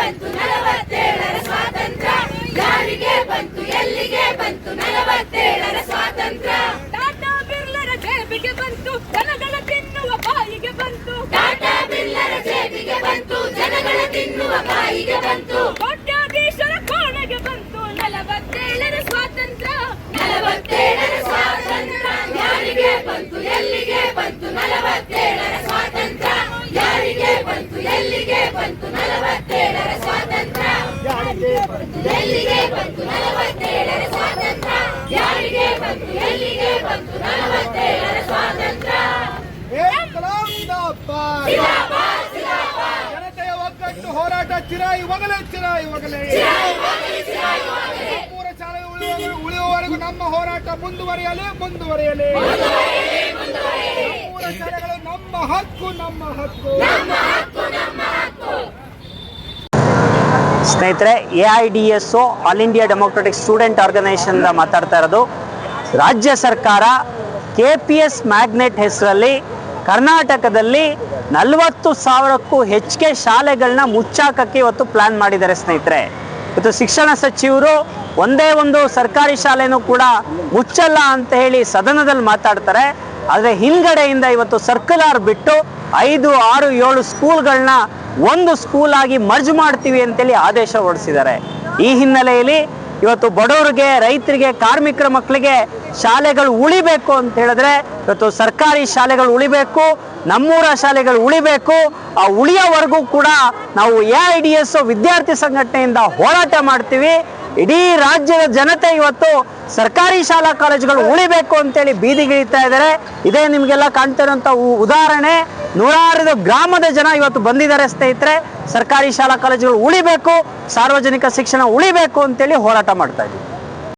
ಬಂತು ನಲವತ್ತೇಳರ ಸ್ವಾತಂತ್ರ್ಯ. ಯಾರಿಗೆ ಬಂತು ಎಲ್ಲಿಗೆ ಬಂತು ನಲವತ್ತೇಳರ ಸ್ವಾತಂತ್ರ್ಯ. ಟಾಟಾ ಬಿರ್ಲರ ಜೇಬಿಗೆ ಬಂತು ಜನಗಳ ತಿನ್ನುವ ಬಾಯಿಗೆ ಬಂತು. ಟಾಟಾ ಬಿರ್ಲರ ಜೇಬಿಗೆ ಬಂತು ಜನಗಳ ತಿನ್ನುವ ಬಾಯಿಗೆ ಬಂತು. ಎಲ್ಲಿಗೆ ಬಂತು ನಲವತ್ತೇಳರ ಸ್ವಾತಂತ್ರ್ಯ? ಯಾರಿಗೆ ಬಂತು ಎಲ್ಲಿಗೆ ಬಂತು ನಲವತ್ತೇಳರ ಸ್ವಾತಂತ್ರ್ಯ. ಜನತೆಯ ಒಗ್ಗಟ್ಟು ಹೋರಾಟ ಚಿರಾಯಿ ಒಗಲೆ ಚಿರಾಯಿ ಒಗಲೆ. ಪೂರ ಶಾಲೆ ಉಳಿಯುವ- ಉಳಿಯುವವರೆಗೂ ನಮ್ಮ ಹೋರಾಟ ಮುಂದುವರಿಯಲಿ ಮುಂದುವರಿಯಲಿ. ಪೂರ ಶಾಲೆಗಳು ನಮ್ಮ ಹಕ್ಕು ನಮ್ಮ ಹಕ್ಕು. ಸ್ನೇಹಿತರೆ, A I D S all India democratic student organisation ಮಾತಾಡ್ತಾ ಇರೋದು ರಾಜ್ಯ ಸರ್ಕಾರ. ಕೆ ಪಿ ಎಸ್ ಮ್ಯಾಗ್ನೆಟ್ ಹೆಸರಲ್ಲಿ ಕರ್ನಾಟಕದಲ್ಲಿ ನಲವತ್ತು ಸಾವಿರಕ್ಕೂ ಹೆಚ್ಚಿಗೆ ಶಾಲೆಗಳನ್ನ ಮುಚ್ಚಾಕಕ್ಕೆ ಇವತ್ತು ಪ್ಲಾನ್ ಮಾಡಿದ್ದಾರೆ ಸ್ನೇಹಿತರೆ. ಇವತ್ತು ಶಿಕ್ಷಣ ಸಚಿವರು ಒಂದೇ ಒಂದು ಸರ್ಕಾರಿ ಶಾಲೆನೂ ಕೂಡ ಮುಚ್ಚಲ್ಲ ಅಂತ ಹೇಳಿ ಸದನದಲ್ಲಿ ಮಾತಾಡ್ತಾರೆ. ಆದರೆ ಹಿಂದ್ಗಡೆಯಿಂದ ಇವತ್ತು ಸರ್ಕುಲಾರ್ ಬಿಟ್ಟು ಐದು, ಆರು, ಏಳು ಸ್ಕೂಲ್ಗಳನ್ನ ಒಂದು ಸ್ಕೂಲ್ ಆಗಿ ಮರ್ಜ್ ಮಾಡ್ತೀವಿ ಅಂತೇಳಿ ಆದೇಶ ಹೊರಡಿಸಿದ್ದಾರೆ. ಈ ಹಿನ್ನೆಲೆಯಲ್ಲಿ ಇವತ್ತು ಬಡವರಿಗೆ, ರೈತರಿಗೆ, ಕಾರ್ಮಿಕರ ಮಕ್ಕಳಿಗೆ ಶಾಲೆಗಳು ಉಳಿಬೇಕು ಅಂತ ಹೇಳಿದ್ರೆ ಇವತ್ತು ಸರ್ಕಾರಿ ಶಾಲೆಗಳು ಉಳಿಬೇಕು, ನಮ್ಮೂರ ಶಾಲೆಗಳು ಉಳಿಬೇಕು, ಆ ಉಳಿಯೋವರೆಗೂ ಕೂಡ ನಾವು ಎ ಐ ಡಿ ಎಸ್ ವಿದ್ಯಾರ್ಥಿ ಸಂಘಟನೆಯಿಂದ ಹೋರಾಟ ಮಾಡ್ತೀವಿ. ಇಡೀ ರಾಜ್ಯದ ಜನತೆ ಇವತ್ತು ಸರ್ಕಾರಿ ಶಾಲಾ ಕಾಲೇಜುಗಳು ಉಳಿಬೇಕು ಅಂತೇಳಿ ಬೀದಿಗಿಳಿತಾ ಇದ್ದಾರೆ. ಇದೇ ನಿಮಗೆಲ್ಲ ಕಾಣ್ತಾ ಉದಾಹರಣೆ. ನೂರಾರು ಗ್ರಾಮದ ಜನ ಇವತ್ತು ಬಂದಿದ್ದಾರೆ ಸ್ನೇಹಿತರೆ. ಸರ್ಕಾರಿ ಶಾಲಾ ಕಾಲೇಜುಗಳು ಉಳಿಬೇಕು, ಸಾರ್ವಜನಿಕ ಶಿಕ್ಷಣ ಉಳಿಬೇಕು ಅಂತೇಳಿ ಹೋರಾಟ ಮಾಡ್ತಾ ಇದ್ದೀವಿ.